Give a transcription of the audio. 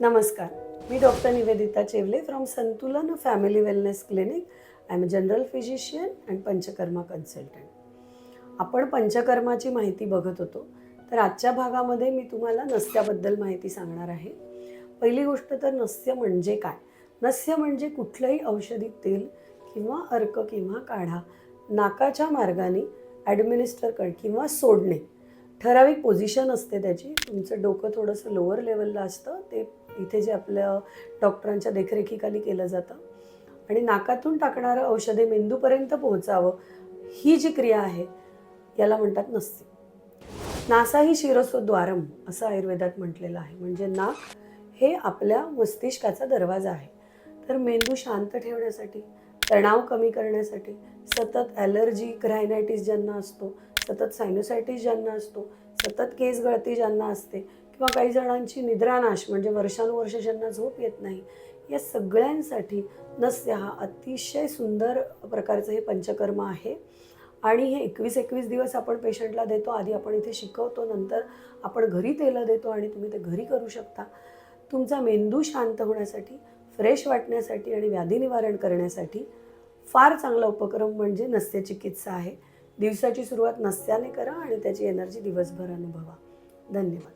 नमस्कार. मी doctor Nivedita Chevale from Santulan family wellness clinic I am general physician and Panchakarma consultant आपण पंचकर्माची माहिती बघत होतो. तर आजच्या भागामध्ये मी तुम्हाला नस्याबद्दल माहिती सांगणार आहे. पहिली गोष्ट तर नस्य म्हणजे काय? नस्य म्हणजे कुठलंही औषधी तेल किंवा अर्क किंवा काढा नाकाच्या मार्गाने ॲडमिनिस्टर कर किंवा सोडणे. ठराविक पोझिशन असते त्याची. तुमचं डोकं थोडंसं लोअर लेवलला असतं. ते इथे जे आपल्या डॉक्टरांच्या देखरेखीखाली केलं जातं. आणि नाकातून टाकणारं औषधे मेंदूपर्यंत पोहोचावं ही जी क्रिया आहे याला म्हणतात नसते. नासा ही शिरसोद्वारम असं आयुर्वेदात म्हटलेलं आहे. म्हणजे नाक हे आपल्या मस्तिष्काचा दरवाजा आहे. तर मेंदू शांत ठेवण्यासाठी तणाव कमी करण्यासाठी सतत ॲलर्जी ग्रायनायटिस ज्यांना असतो सतत सायनोसायटिस ज्यांना असतो सतत केस गळती ज्यांना असते किंवा काही जणांची निद्रानाश म्हणजे वर्षानुवर्ष ज्यांना झोप येत नाही या सगळ्यांसाठी नस्य हा अतिशय सुंदर प्रकारचं हे पंचकर्म आहे. आणि हे एकवीस एकवीस दिवस आपण पेशंटला देतो आधी आपण इथे शिकवतो नंतर आपण घरी तेलं देतो आणि तुम्ही ते घरी करू शकता. तुमचा मेंदू शांत होण्यासाठी फ्रेश वाटण्यासाठी आणि व्याधी निवारण करण्यासाठी फार चांगला उपक्रम म्हणजे नस्य चिकित्सा आहे. दिवसाची सुरुवात नसत्याने करा आणि त्याची एनर्जी दिवसभर अनुभवा. धन्यवाद.